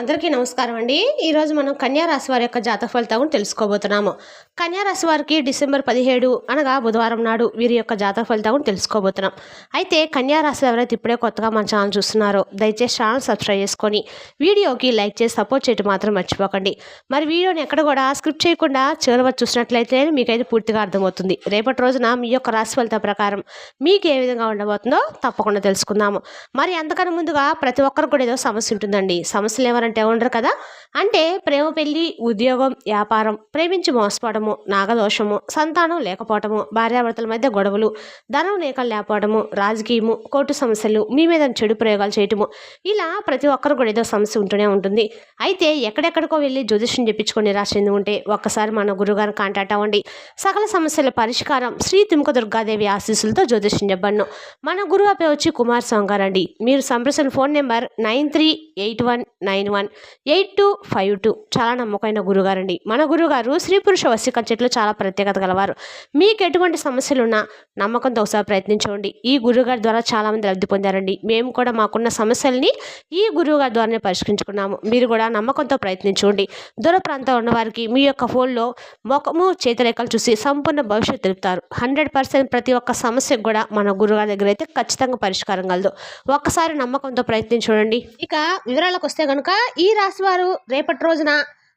అందరికీ నమస్కారం అండి. ఈరోజు మనం కన్యా రాశి వారి యొక్క జాతక ఫలితాలను తెలుసుకోబోతున్నాము. కన్యా రాశి వారికి డిసెంబర్ పదిహేడు అనగా బుధవారం నాడు వీరి యొక్క జాతక ఫలితాలను తెలుసుకోబోతున్నాం. అయితే కన్యారాశి ఎవరైతే ఇప్పుడే కొత్తగా మన ఛానల్ చూస్తున్నారో దయచేసి ఛానల్ సబ్స్క్రైబ్ చేసుకొని వీడియోకి లైక్ చేసి సపోర్ట్ చేయడం మాత్రం మర్చిపోకండి. మరి వీడియోని ఎక్కడ కూడా స్క్రిప్ట్ చేయకుండా చివరి వరకు చూసినట్లయితే మీకైతే పూర్తిగా అర్థమవుతుంది. రేపటి రోజున మీ యొక్క రాశి ఫలితం ప్రకారం మీకు ఏ విధంగా ఉండబోతుందో తప్పకుండా తెలుసుకుందాము. మరి అంతకన్నా ముందుగా ప్రతి ఒక్కరికి కూడా ఏదో సమస్య ఉంటుందండి. సమస్యలు అంటే ఉండరు కదా? అంటే ప్రేమ పెళ్ళి ఉద్యోగం వ్యాపారం ప్రేమించి మోసపోవడము నాగదోషము సంతానం లేకపోవటము భార్యాభర్తల మధ్య గొడవలు ధనం లేక లేకపోవడము రాజకీయము కోర్టు సమస్యలు మీ మీద చెడు ప్రయోగాలు చేయటము ఇలా ప్రతి ఒక్కరు కూడా ఏదో సమస్య ఉంటూనే ఉంటుంది. అయితే ఎక్కడెక్కడికో వెళ్ళి జ్యోతిష్యం చెప్పించుకొని నిరాశ చెంది ఉంటే ఒక్కసారి మన గురుగారిని కాంటాక్ట్ అవ్వండి. సకల సమస్యల పరిష్కారం శ్రీ తిముక దుర్గాదేవి ఆశీస్సులతో జ్యోతిష్యం చెప్పను మన గురువు పేరు వచ్చి కుమార్ స్వామి గారండి. మీరు సంప్రసన phone number nine three eight one nine one eight two five two చాలా నమ్మకమైన గురుగారండి. మన గురుగారు స్త్రీ పురుష వశీకరణ చెట్లు చాలా ప్రత్యేకత గలవారు. మీకు ఎటువంటి సమస్యలు ఉన్నా నమ్మకంతో ఒకసారి ప్రయత్నించండి. ఈ గురుగారి ద్వారా చాలామంది లబ్ధి పొందారండి. మేము కూడా మాకున్న సమస్యల్ని ఈ గురువుగారి ద్వారానే పరిష్కరించుకున్నాము. మీరు కూడా నమ్మకంతో ప్రయత్నించండి. దూర ప్రాంతంలో ఉన్నవారికి మీ యొక్క ఫోన్లో ముఖము చేతిరేఖలు చూసి సంపూర్ణ భవిష్యత్తు తెలుపుతారు. హండ్రెడ్ పర్సెంట్ ప్రతి ఒక్క సమస్యకు కూడా మన గురుగారి దగ్గర అయితే ఖచ్చితంగా పరిష్కారం కలదు. ఒక్కసారి నమ్మకంతో ప్రయత్నించి చూడండి ఇక వివరాలకు వస్తే కనుక ఈ రాశి వారు రేపటి రోజున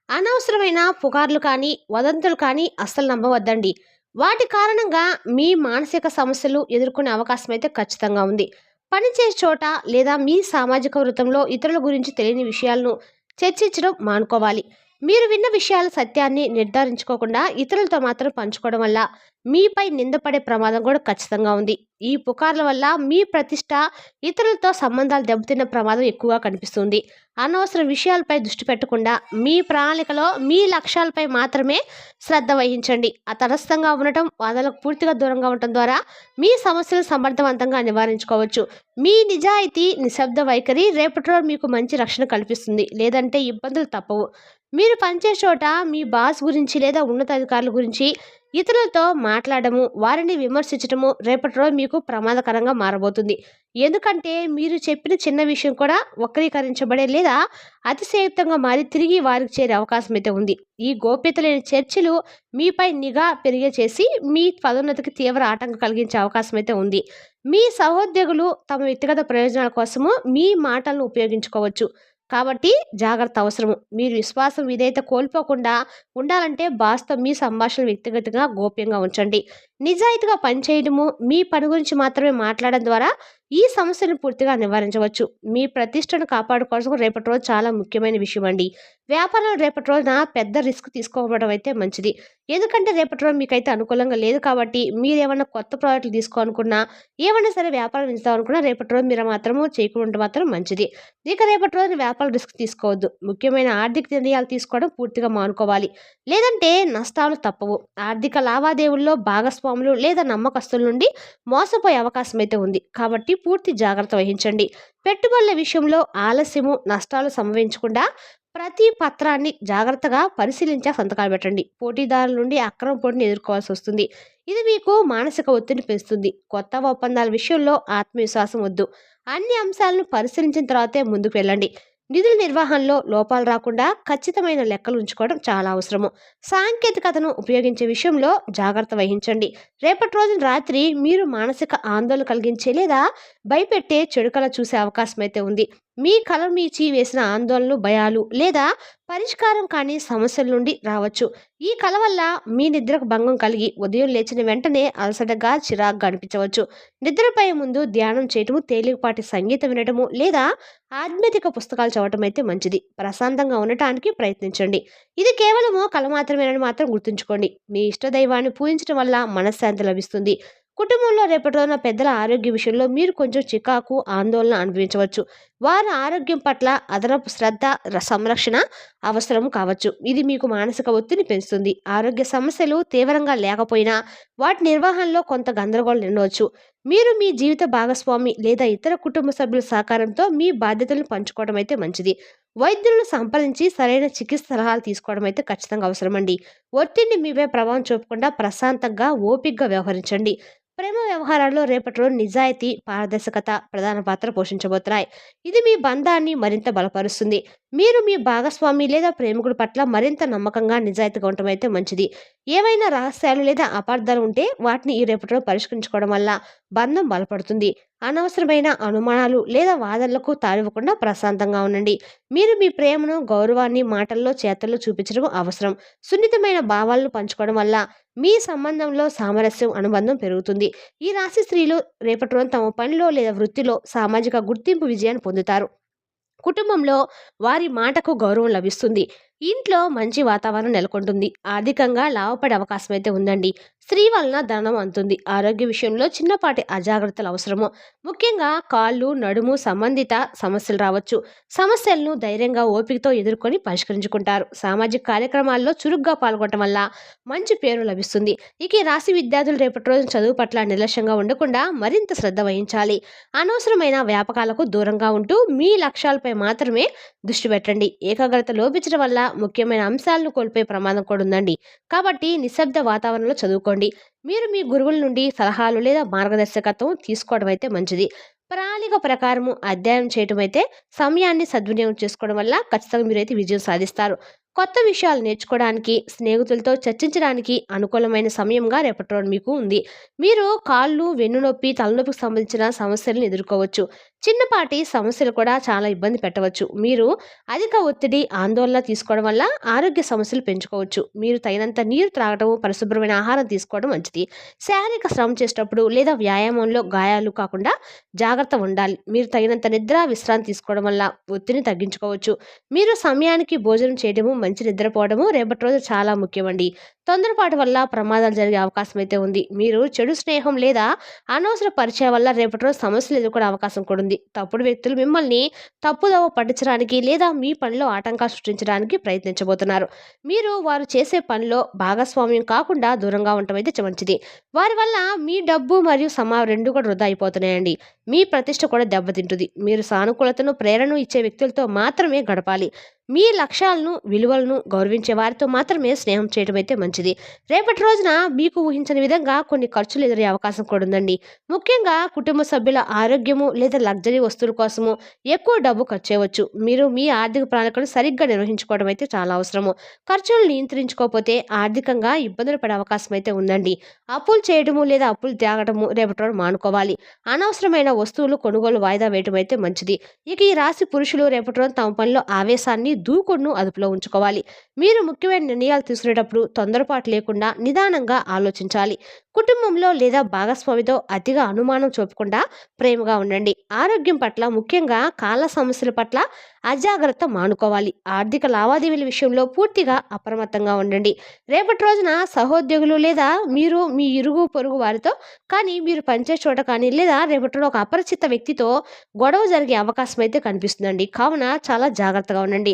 అనవసరమైన పుకార్లు కానీ వదంతులు కానీ అస్సలు నమ్మవద్దండి. వాటి కారణంగా మీ మానసిక సమస్యలు ఎదుర్కొనే అవకాశం అయితే ఖచ్చితంగా ఉంది. పనిచేసే చోట లేదా మీ సామాజిక వృత్తంలో ఇతరుల గురించి తెలియని విషయాలను చర్చించడం మానుకోవాలి. మీరు విన్న విషయాల సత్యాన్ని నిర్ధారించుకోకుండా ఇతరులతో మాత్రం పంచుకోవడం వల్ల మీపై నిందపడే ప్రమాదం కూడా ఖచ్చితంగా ఉంది. ఈ పుకార్ల వల్ల మీ ప్రతిష్ట ఇతరులతో సంబంధాలు దెబ్బతిన్న ప్రమాదం ఎక్కువగా కనిపిస్తుంది. అనవసర విషయాలపై దృష్టి పెట్టకుండా మీ ప్రణాళికలో మీ లక్ష్యాలపై మాత్రమే శ్రద్ధ వహించండి. ఆ తటస్థంగా ఉండటం వాదనలకు పూర్తిగా దూరంగా ఉండటం ద్వారా మీ సమస్యలు సమర్థవంతంగా నివారించుకోవచ్చు. మీ నిజాయితీ నిశ్శబ్ద వైఖరి రేపటి రోజు మీకు మంచి రక్షణ కల్పిస్తుంది. లేదంటే ఇబ్బందులు తప్పవు. మీరు పనిచేసే చోట మీ బాస్ గురించి లేదా ఉన్నతాధికారుల గురించి ఇతరులతో మాట్లాడము వారిని విమర్శించడము రేపటి రోజు మీకు ప్రమాదకరంగా మారబోతుంది. ఎందుకంటే మీరు చెప్పిన చిన్న విషయం కూడా వక్రీకరించబడే లేదా అతిశయక్తంగా మారి తిరిగి వారికి చేరే అవకాశం అయితే ఉంది. ఈ గోప్యత లేని చర్చలు మీపై నిఘా పెరిగే చేసి మీ పదోన్నతికి తీవ్ర ఆటంకం కలిగించే అవకాశం అయితే ఉంది. మీ సహోద్యోగులు తమ వ్యక్తిగత ప్రయోజనాల కోసము మీ మాటలను ఉపయోగించుకోవచ్చు. కాబట్టి జాగ్రత్త అవసరము. మీరు విశ్వాసం విధేయత కోల్పోకుండా ఉండాలంటే బాస్తో మీ సంభాషణ వ్యక్తిగతంగా గోప్యంగా ఉంచండి. నిజాయితీగా పనిచేయడము మీ పని గురించి మాత్రమే మాట్లాడడం ద్వారా ఈ సమస్యను పూర్తిగా నివారించవచ్చు. మీ ప్రతిష్టను కాపాడుకోవాల్సిన రేపటి రోజు చాలా ముఖ్యమైన విషయం అండి వ్యాపారంలో రేపటి రోజున పెద్ద రిస్క్ తీసుకోవడం అయితే మంచిది. ఎందుకంటే రేపటి రోజు మీకైతే అనుకూలంగా లేదు కాబట్టి మీరు ఏమైనా కొత్త ప్రోడక్ట్లు తీసుకోవాలనుకున్నా ఏమైనా సరే వ్యాపారం ఇస్తామనుకున్నా రేపటి రోజు మీరు మాత్రము చేయకుండా మాత్రం మంచిది. ఇక రేపటి రోజున వ్యాపారం రిస్క్ తీసుకోవద్దు. ముఖ్యమైన ఆర్థిక నిర్ణయాలు తీసుకోవడం పూర్తిగా మానుకోవాలి. లేదంటే నష్టాలు తప్పవు. ఆర్థిక లావాదేవీల్లో భాగస్వాములు లేదా నమ్మకస్తుల నుండి మోసపోయే అవకాశం అయితే ఉంది. కాబట్టి పూర్తి జాగ్రత్త వహించండి. పెట్టుబడుల విషయంలో ఆలస్యము నష్టాలు సంభవించకుండా ప్రతి పత్రాన్ని జాగ్రత్తగా పరిశీలించే సంతకాలు పెట్టండి. పోటీదారుల నుండి అక్రమ పోటీని ఎదుర్కోవాల్సి వస్తుంది. ఇది మీకు మానసిక ఒత్తిడిని పెంచుతుంది. కొత్త ఒప్పందాల విషయంలో ఆత్మవిశ్వాసం వద్దు. అన్ని అంశాలను పరిశీలించిన తర్వాతే ముందుకు వెళ్ళండి. నిధుల నిర్వహణలో లోపాలు రాకుండా ఖచ్చితమైన లెక్కలు ఉంచుకోవడం చాలా అవసరము. సాంకేతికతను ఉపయోగించే విషయంలో జాగ్రత్త వహించండి. రేపటి రోజున రాత్రి మీరు మానసిక ఆందోళన కలిగించే లేదా భయపెట్టే చెడుకల చూసే అవకాశం అయితే ఉంది. మీ కళ మీచి వేసిన ఆందోళనలు భయాలు లేదా పరిష్కారం కాని సమస్యల నుండి రావచ్చు. ఈ కళ వల్ల మీ నిద్రకు భంగం కలిగి ఉదయం లేచిన వెంటనే అలసటగా చిరాగ్గా అనిపించవచ్చు. నిద్రపై ముందు ధ్యానం చేయటము తేలికపాటి సంగీతం వినటము లేదా ఆధ్యాత్మిక పుస్తకాలు చదవటం అయితే మంచిది. ప్రశాంతంగా ఉండటానికి ప్రయత్నించండి. ఇది కేవలము కళ మాత్రమేనని మాత్రం గుర్తుంచుకోండి. మీ ఇష్ట దైవాన్ని పూజించడం వల్ల మనశ్శాంతి లభిస్తుంది. కుటుంబంలో రేపటి రోజున పెద్దల ఆరోగ్య విషయంలో మీరు కొంచెం చికాకు ఆందోళన అనుభవించవచ్చు. వారి ఆరోగ్యం పట్ల అదనపు శ్రద్ధ సంరక్షణ అవసరం కావచ్చు. ఇది మీకు మానసిక ఒత్తిడిని పెంచుతుంది. ఆరోగ్య సమస్యలు తీవ్రంగా లేకపోయినా వాటి నిర్వహణలో కొంత గందరగోళం ఉండవచ్చు. మీరు మీ జీవిత భాగస్వామి లేదా ఇతర కుటుంబ సభ్యుల సహకారంతో మీ బాధ్యతలను పంచుకోవడం అయితే మంచిది. వైద్యులను సంప్రదించి సరైన చికిత్స సలహాలు తీసుకోవడం అయితే ఖచ్చితంగా అవసరమండి. ఒత్తిడిని మీపై ప్రభావం చూపకుండా ప్రశాంతంగా ఓపికగా వ్యవహరించండి. ప్రేమ వ్యవహారాల్లో రేపటిలో నిజాయితీ పారదర్శకత ప్రధాన పాత్ర పోషించబోతున్నాయి. ఇది మీ బంధాన్ని మరింత బలపరుస్తుంది. మీరు మీ భాగస్వామి లేదా ప్రేమికుడి పట్ల మరింత నమ్మకంగా నిజాయితీగా ఉండటం అయితే మంచిది. ఏవైనా రహస్యాలు లేదా అపార్థాలు ఉంటే వాటిని ఈ రేపటిలో పరిష్కరించుకోవడం వల్ల బంధం బలపడుతుంది. అనవసరమైన అనుమానాలు లేదా వాదనలకు తారివ్వకుండా ప్రశాంతంగా ఉండండి. మీరు మీ ప్రేమను గౌరవాన్ని మాటల్లో చేతల్లో చూపించడం అవసరం. సున్నితమైన భావాలను పంచుకోవడం వల్ల మీ సంబంధంలో సామరస్యం అనుబంధం పెరుగుతుంది. ఈ రాశి స్త్రీలు రేపటి రోజు తమ పనిలో లేదా వృత్తిలో సామాజిక గుర్తింపు విజయాన్ని పొందుతారు. కుటుంబంలో వారి మాటకు గౌరవం లభిస్తుంది. ఇంట్లో మంచి వాతావరణం నెలకొంటుంది. ఆర్థికంగా లాభపడే అవకాశం అయితే ఉందండి. స్త్రీ వలన ధనం అందుతుంది. ఆరోగ్య విషయంలో చిన్నపాటి అజాగ్రత్తలు అవసరము. ముఖ్యంగా కాళ్ళు నడుము సంబంధిత సమస్యలు రావచ్చు. సమస్యలను ధైర్యంగా ఓపికతో ఎదుర్కొని పరిష్కరించుకుంటారు. సామాజిక కార్యక్రమాల్లో చురుగ్గా పాల్గొనడం వల్ల మంచి పేరు లభిస్తుంది. ఇక రాశి విద్యార్థులు రేపటి రోజు చదువు పట్ల నిర్లక్ష్యంగా ఉండకుండా మరింత శ్రద్ధ వహించాలి. అనవసరమైన వ్యాపకాలకు దూరంగా ఉంటూ మీ లక్ష్యాలపై మాత్రమే దృష్టి పెట్టండి. ఏకాగ్రత లోపించడం వల్ల ముఖ్యమైన అంశాలను కోల్పోయే ప్రమాదం కూడా ఉందండి. కాబట్టి నిశ్శబ్ద వాతావరణంలో చదువుకోండి. మీరు మీ గురువుల నుండి సలహాలు లేదా మార్గదర్శకత్వం తీసుకోవడం అయితే మంచిది. ప్రణాళిక ప్రకారము అధ్యయనం చేయడం అయితే సమయాన్ని సద్వినియోగం చేసుకోవడం వల్ల ఖచ్చితంగా మీరైతే విజయం సాధిస్తారు. కొత్త విషయాలు నేర్చుకోవడానికి స్నేహితులతో చర్చించడానికి అనుకూలమైన సమయంగా రేపటి రోజు మీకు ఉంది. మీరు కాళ్ళు వెన్నునొప్పి తలనొప్పికి సంబంధించిన సమస్యలను ఎదుర్కోవచ్చు. చిన్నపాటి సమస్యలు కూడా చాలా ఇబ్బంది పెట్టవచ్చు. మీరు అధిక ఒత్తిడి ఆందోళన తీసుకోవడం వల్ల ఆరోగ్య సమస్యలు పెంచుకోవచ్చు. మీరు తగినంత నీరు త్రాగడం పరిశుభ్రమైన ఆహారం తీసుకోవడం మంచిది. శారీరక శ్రమ చేసేటప్పుడు లేదా వ్యాయామంలో గాయాలు కాకుండా జాగ్రత్త ఉండాలి. మీరు తగినంత నిద్ర విశ్రాంతి తీసుకోవడం వల్ల ఒత్తిడిని తగ్గించుకోవచ్చు. మీరు సమయానికి భోజనం చేయడము మంచి నిద్రపోవడము రేపటి రోజు చాలా ముఖ్యమండి. తొందరపాటు వల్ల ప్రమాదాలు జరిగే అవకాశం అయితే ఉంది. మీరు చెడు స్నేహం లేదా అనవసర పరిచయం వల్ల రేపటి రోజు సమస్యలు ఎదుర్కొనే అవకాశం కూడా ఉంది. తప్పుడు వ్యక్తులు మిమ్మల్ని తప్పుదవ పట్టించడానికి లేదా మీ పనిలో ఆటంకాలు సృష్టించడానికి ప్రయత్నించబోతున్నారు. మీరు వారు చేసే పనిలో భాగస్వామ్యం కాకుండా దూరంగా ఉండటం అయితే మంచిది. వారి వల్ల మీ డబ్బు మరియు సమా రెండు కూడా వృధా అయిపోతున్నాయండి. మీ ప్రతిష్ట కూడా దెబ్బతింటుంది. మీరు సానుకూలతను ప్రేరణను ఇచ్చే వ్యక్తులతో మాత్రమే గడపాలి. మీ లక్ష్యాలను విలువలను గౌరవించే వారితో మాత్రమే స్నేహం చేయడం అయితే మంచిది. రేపటి రోజున మీకు ఊహించని విధంగా కొన్ని ఖర్చులు ఎదురయ్యే అవకాశం కూడా ఉందండి. ముఖ్యంగా కుటుంబ సభ్యుల ఆరోగ్యము లేదా లగ్జరీ వస్తువుల కోసము ఎక్కువ డబ్బు ఖర్చు చేయవచ్చు. మీరు మీ ఆర్థిక ప్రణాళికను సరిగ్గా నిర్వహించుకోవడం అయితే చాలా అవసరము. ఖర్చులు నియంత్రించుకోకపోతే ఆర్థికంగా ఇబ్బందులు పడే అవకాశం అయితే ఉందండి. అప్పులు చేయడము లేదా అప్పులు త్యాగడము రేపటి రోజు మానుకోవాలి. అనవసరమైన వస్తువులు కొనుగోలు వాయిదా వేయడం అయితే మంచిది. ఇక ఈ రాశి పురుషులు రేపటి రోజు తమ పనిలో ఆవేశాన్ని దూకుడును అదుపులో ఉంచుకోవాలి. మీరు ముఖ్యమైన నిర్ణయాలు తీసుకునేటప్పుడు తొందరపాటు లేకుండా నిదానంగా ఆలోచించాలి. కుటుంబంలో లేదా భాగస్వామితో అతిగా అనుమానం చూపకుండా ప్రేమగా ఉండండి. ఆరోగ్యం పట్ల ముఖ్యంగా కాల సమస్యల పట్ల అజాగ్రత్త మానుకోవాలి. ఆర్థిక లావాదేవీల విషయంలో పూర్తిగా అప్రమత్తంగా ఉండండి. రేపటి రోజున సహోద్యోగులు లేదా మీరు మీ ఇరుగు పొరుగు వారితో కానీ మీరు పనిచేసే చోట కానీ లేదా రేపటిలో ఒక అపరిచిత వ్యక్తితో గొడవ జరిగే అవకాశం అయితే కనిపిస్తుందండి. కావున చాలా జాగ్రత్తగా ఉండండి.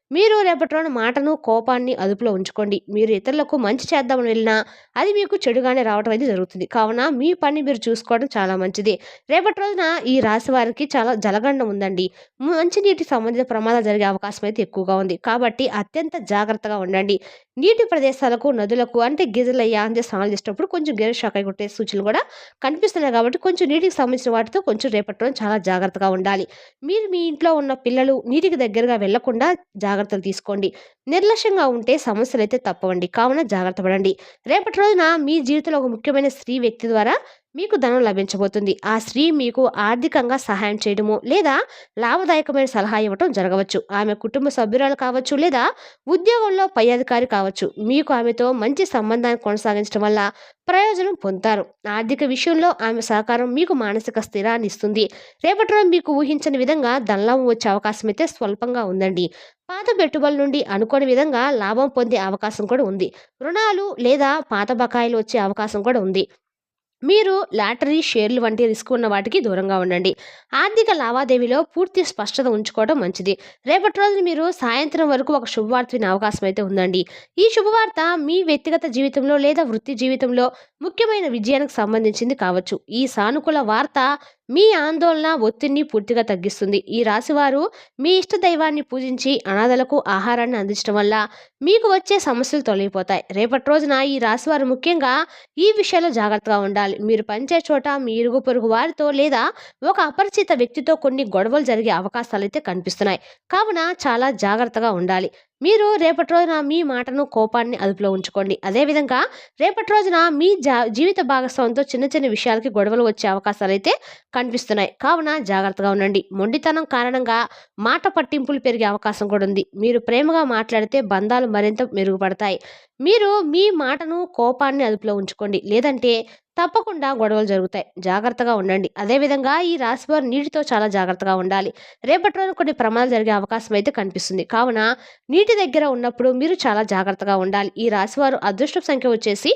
మీరు రేపటి రోజున మాటను కోపాన్ని అదుపులో ఉంచుకోండి. మీరు ఇతరులకు మంచి చేద్దామని వెళ్ళినా అది మీకు చెడుగానే రావడం అయితే జరుగుతుంది. కావున మీ పని మీరు చూసుకోవడం చాలా మంచిది. రేపటి రోజున ఈ రాశి వారికి చాలా జలగండం ఉందండి. మంచినీటి సంబంధిత ప్రమాదాలు జరిగే అవకాశం అయితే ఎక్కువగా ఉంది. కాబట్టి అత్యంత జాగ్రత్తగా ఉండండి. నీటి ప్రదేశాలకు నదులకు అంటే గిజలయ్య అంటే స్నానాలు చేసేటప్పుడు కొంచెం గిర షాక్ అయి కొట్టే సూచనలు కూడా కనిపిస్తున్నాయి కాబట్టి కొంచెం నీటికి సంబంధించిన వాటితో కొంచెం రేపటి రోజు చాలా జాగ్రత్తగా ఉండాలి. మీరు మీ ఇంట్లో ఉన్న పిల్లలు నీటికి దగ్గరగా వెళ్ళకుండా జాగ్రత్తలు తీసుకోండి. నిర్లక్ష్యంగా ఉంటే సమస్యలు అయితే తప్పవండి. కావున జాగ్రత్త పడండి. రేపటి రోజున మీ జీవితంలో ఒక ముఖ్యమైన స్త్రీ వ్యక్తి ద్వారా మీకు ధనం లభించబోతుంది. ఆ స్త్రీ మీకు ఆర్థికంగా సహాయం చేయడము లేదా లాభదాయకమైన సలహా ఇవ్వటం జరగవచ్చు. ఆమె కుటుంబ సభ్యురాలు కావచ్చు లేదా ఉద్యోగంలో పై అధికారి కావచ్చు. మీకు ఆమెతో మంచి సంబంధాన్ని కొనసాగించడం వల్ల ప్రయోజనం పొందుతారు. ఆర్థిక విషయంలో ఆమె సహకారం మీకు మానసిక స్థిరాన్ని ఇస్తుంది. రేపటి రోజు మీకు ఊహించని విధంగా ధనలాభం వచ్చే అవకాశం అయితే స్వల్పంగా ఉందండి. పాత పెట్టుబడుల నుండి అనుకోని విధంగా లాభం పొందే అవకాశం కూడా ఉంది. రుణాలు లేదా పాత బకాయిలు వచ్చే అవకాశం కూడా ఉంది. మీరు లాటరీ షేర్లు వంటి రిస్క్ ఉన్న వాటికి దూరంగా ఉండండి. ఆర్థిక లావాదేవీలో పూర్తి స్పష్టత ఉంచుకోవడం మంచిది. రేపటి రోజున మీరు సాయంత్రం వరకు ఒక శుభవార్త వినే అవకాశం అయితే ఉందండి. ఈ శుభవార్త మీ వ్యక్తిగత జీవితంలో లేదా వృత్తి జీవితంలో ముఖ్యమైన విజయానికి సంబంధించింది కావచ్చు. ఈ సానుకూల వార్త మీ ఆందోళన ఒత్తిడిని పూర్తిగా తగ్గిస్తుంది. ఈ రాశివారు మీ ఇష్ట దైవాన్ని పూజించి అనాథలకు ఆహారాన్ని అందించడం వల్ల మీకు వచ్చే సమస్యలు తొలగిపోతాయి. రేపటి రోజున ఈ రాశివారు ముఖ్యంగా ఈ విషయాల్లో జాగ్రత్తగా ఉండాలి. మీరు పనిచే చోట మీ ఇరుగు పొరుగు వారితో లేదా ఒక అపరిచిత వ్యక్తితో కొన్ని గొడవలు జరిగే అవకాశాలు అయితే కనిపిస్తున్నాయి. కావున చాలా జాగ్రత్తగా ఉండాలి. మీరు రేపటి రోజున మీ మాటను కోపాన్ని అదుపులో ఉంచుకోండి. అదేవిధంగా రేపటి రోజున మీ జా జీవిత భాగస్వామితో చిన్న చిన్న విషయాలకి గొడవలు వచ్చే అవకాశాలు అయితే కనిపిస్తున్నాయి. కావున జాగ్రత్తగా ఉండండి. మొండితనం కారణంగా మాట పట్టింపులు పెరిగే అవకాశం కూడా ఉంది. మీరు ప్రేమగా మాట్లాడితే బంధాలు మరింత మెరుగుపడతాయి. మీరు మీ మాటను కోపాన్ని అదుపులో ఉంచుకోండి. లేదంటే తప్పకుండా గొడవలు జరుగుతాయి. జాగ్రత్తగా ఉండండి. అదేవిధంగా ఈ రాశివారు నీటితో చాలా జాగ్రత్తగా ఉండాలి. రేపటి రోజున కొన్ని ప్రమాదాలు జరిగే అవకాశం అయితే కనిపిస్తుంది. కావున నీటి దగ్గర ఉన్నప్పుడు మీరు చాలా జాగ్రత్తగా ఉండాలి. ఈ రాశివారు అదృష్టపు సంఖ్య వచ్చేసి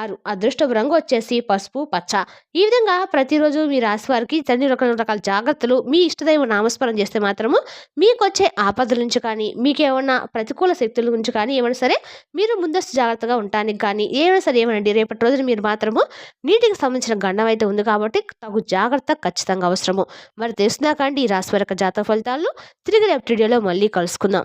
ఆరు. అదృష్టపు రంగు వచ్చేసి పసుపు పచ్చ. ఈ విధంగా ప్రతిరోజు మీ రాశివారికి అన్ని రకాల రకాల జాగ్రత్తలు మీ ఇష్టదైవ నామస్మరణ చేస్తే మాత్రము మీకు వచ్చే ఆపదల నుంచి కానీ మీకు ప్రతికూల శక్తుల నుంచి కానీ ఏమైనా సరే మీరు ముందస్తు జాగ్రత్తగా ఉండటానికి కానీ ఏమైనా సరే ఏమనండి రేపటి రోజున మీరు మాత్రము నీటికి సంబంధించిన గండం అయితే ఉంది కాబట్టి తగు జాగ్రత్త ఖచ్చితంగా అవసరము. మరి తెలిసినా కానీ ఈ రాశి వరకు జాతక ఫలితాలను తిరిగి రేపు వీడియోలో మళ్ళీ కలుసుకుందాం.